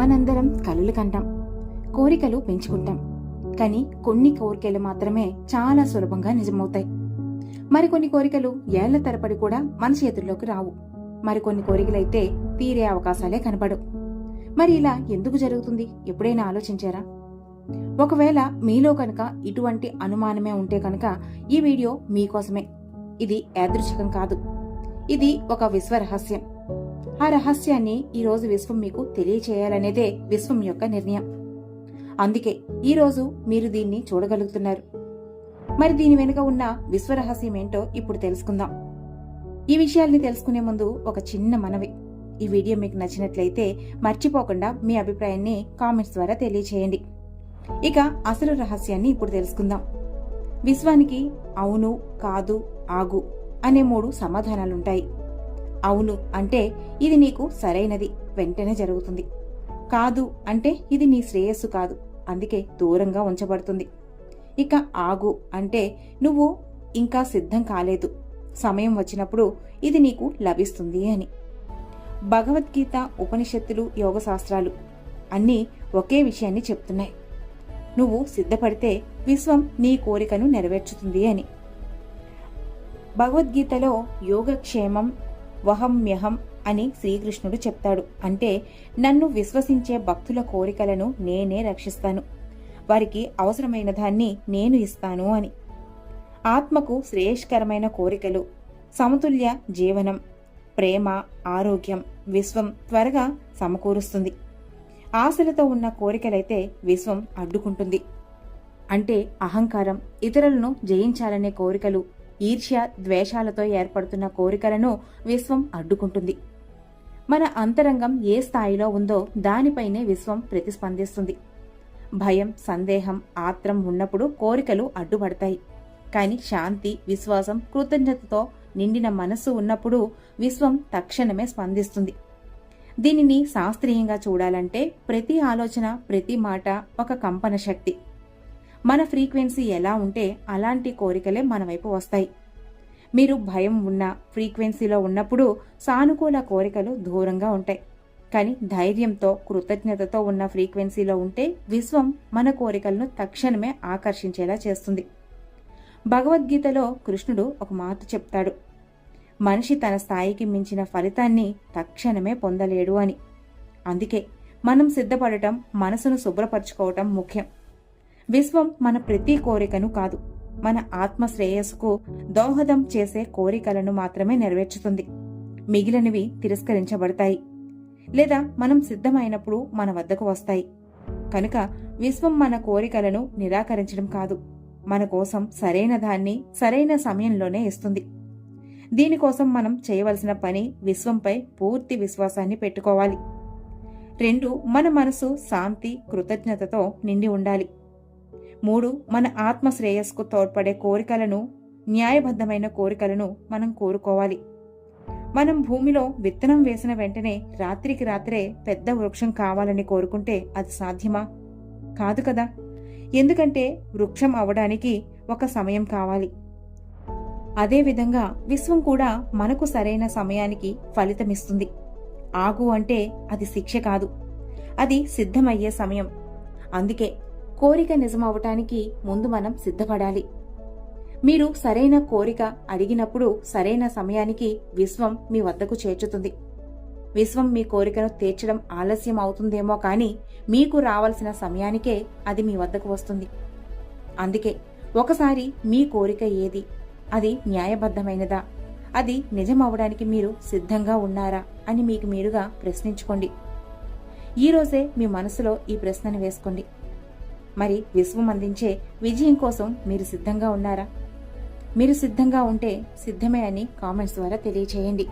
మనందరం కలులు కంటాం కోరికలు పెంచుకుంటాం. కానీ కొన్ని కోరికలు మాత్రమే చాలా సులభంగా నిజమవుతాయి. మరికొన్ని కోరికలు ఏళ్ళ తరపడి కూడా మన చేతుల్లోకి రావు. మరికొన్ని కోరికలైతే తీరే అవకాశాలే కనపడవు మరి ఇలా ఎందుకు జరుగుతుంది? ఎప్పుడైనా ఆలోచించారా? ఒకవేళ మీలో కనుక ఇటువంటి అనుమానమే ఉంటే కనుక ఈ వీడియో మీకోసమే. ఇది యాదృచ్ఛికం కాదు. ఇది ఒక విశ్వ రహస్యం ఆ రహస్యాన్ని ఈరోజు విశ్వం మీకు తెలియచేయాలనేదే విశ్వం యొక్క నిర్ణయం. అందుకే ఈరోజు మీరు దీన్ని చూడగలుగుతున్నారు. మరి దీని వెనుక ఉన్న విశ్వ రహస్యం ఏంటో ఇప్పుడు తెలుసుకుందాం. ఈ విషయాల్ని తెలుసుకునే ముందు ఒక చిన్న మనవి. ఈ వీడియో మీకు నచ్చినట్లయితే మర్చిపోకుండా మీ అభిప్రాయాన్ని కామెంట్స్ ద్వారా తెలియచేయండి. ఇక అసలు రహస్యాన్ని ఇప్పుడు తెలుసుకుందాం. విశ్వానికి అవును కాదు ఆగు అనే మూడు సమాధానాలుంటాయి. అవును అంటే ఇది నీకు సరైనది. వెంటనే జరుగుతుంది. కాదు అంటే ఇది నీ శ్రేయస్సు కాదు. అందుకే దూరంగా ఉంచబడుతుంది. ఇక ఆగు అంటే నువ్వు ఇంకా సిద్ధం కాలేదు. సమయం వచ్చినప్పుడు ఇది నీకు లభిస్తుంది అని. భగవద్గీత ఉపనిషత్తులు యోగశాస్త్రాలు అన్నీ ఒకే విషయాన్ని చెప్తున్నాయి. నువ్వు సిద్ధపడితే విశ్వం నీ కోరికను నెరవేర్చుతుంది అని. భగవద్గీతలో యోగక్షేమం వహమ్యహం అని శ్రీకృష్ణుడు చెప్తాడు. అంటే నన్ను విశ్వసించే భక్తుల కోరికలను నేనే రక్షిస్తాను. వారికి అవసరమైన దాన్ని నేను ఇస్తాను అని. ఆత్మకు శ్రేయస్కరమైన కోరికలు. సమతుల్య జీవనం. ప్రేమ ఆరోగ్యం విశ్వం త్వరగా సమకూరుస్తుంది. ఆశలతో ఉన్న కోరికలైతే విశ్వం అడ్డుకుంటుంది. అంటే అహంకారం ఇతరులను జయించాలనే కోరికలు. ఈర్ష్య ద్వేషాలతో ఏర్పడుతున్న కోరికలను విశ్వం అడ్డుకుంటుంది. మన అంతరంగం ఏ స్థాయిలో ఉందో దానిపైనే విశ్వం ప్రతిస్పందిస్తుంది. భయం సందేహం ఆత్రం ఉన్నప్పుడు కోరికలు అడ్డుపడతాయి. కాని శాంతి విశ్వాసం కృతజ్ఞతతో నిండిన మనస్సు ఉన్నప్పుడు విశ్వం తక్షణమే స్పందిస్తుంది. దీనిని శాస్త్రీయంగా చూడాలంటే ప్రతి ఆలోచన ప్రతి మాట ఒక కంపన శక్తి. మన ఫ్రీక్వెన్సీ ఎలా ఉంటే అలాంటి కోరికలే మన వైపు వస్తాయి. మీరు భయం ఉన్న ఫ్రీక్వెన్సీలో ఉన్నప్పుడు సానుకూల కోరికలు దూరంగా ఉంటాయి. కానీ ధైర్యంతో కృతజ్ఞతతో ఉన్న ఫ్రీక్వెన్సీలో ఉంటే విశ్వం మన కోరికలను తక్షణమే ఆకర్షించేలా చేస్తుంది. భగవద్గీతలో కృష్ణుడు ఒక మాట చెప్తాడు. మనిషి తన స్థాయికి మించిన ఫలితాన్ని తక్షణమే పొందలేడు అని. అందుకే మనం సిద్ధపడటం మనసును శుభ్రపరచుకోవటం ముఖ్యం. విశ్వం మన ప్రతి కోరికను కాదు మన ఆత్మ శ్రేయస్సుకు దోహదం చేసే కోరికలను మాత్రమే నెరవేర్చుతుంది. మిగిలినవి తిరస్కరించబడతాయి లేదా మనం సిద్ధమైనప్పుడు మన వద్దకు వస్తాయి. కనుక విశ్వం మన కోరికలను నిరాకరించడం కాదు మన కోసం సరైన దాన్ని సరైన సమయంలోనే ఇస్తుంది. దీనికోసం మనం చేయవలసిన పని విశ్వంపై పూర్తి విశ్వాసాన్ని పెట్టుకోవాలి. రెండు మన మనసు శాంతి కృతజ్ఞతతో నిండి ఉండాలి. మూడు మన ఆత్మ శ్రేయస్కు తోడ్పడే కోరికలను న్యాయబద్ధమైన కోరికలను మనం కోరుకోవాలి. మనం భూమిలో విత్తనం వేసిన వెంటనే రాత్రికి రాత్రే పెద్ద వృక్షం కావాలని కోరుకుంటే అది సాధ్యమా? కాదు కదా. ఎందుకంటే వృక్షం అవడానికి ఒక సమయం కావాలి. అదేవిధంగా విశ్వం కూడా మనకు సరైన సమయానికి ఫలితమిస్తుంది. ఆగు అంటే అది శిక్ష కాదు. అది సిద్ధమయ్యే సమయం. అందుకే కోరిక నిజమవటానికి ముందు మనం సిద్ధపడాలి. మీరు సరైన కోరిక అడిగినప్పుడు సరైన సమయానికి విశ్వం మీ వద్దకు చేర్చుతుంది. విశ్వం మీ కోరికను తీర్చడం ఆలస్యం అవుతుందేమో కానీ మీకు రావాల్సిన సమయానికే అది మీ వద్దకు వస్తుంది. అందుకే ఒకసారి మీ కోరిక ఏది? అది న్యాయబద్ధమైనదా? అది నిజమవడానికి మీరు సిద్ధంగా ఉన్నారా అని మీకు మీరుగా ప్రశ్నించుకోండి. ఈరోజే మీ మనసులో ఈ ప్రశ్నను వేసుకోండి. మరి విశ్వం అందించే విజయం కోసం మీరు సిద్ధంగా ఉన్నారా? మీరు సిద్ధంగా ఉంటే సిద్ధమే అని కామెంట్స్ ద్వారా తెలియచేయండి.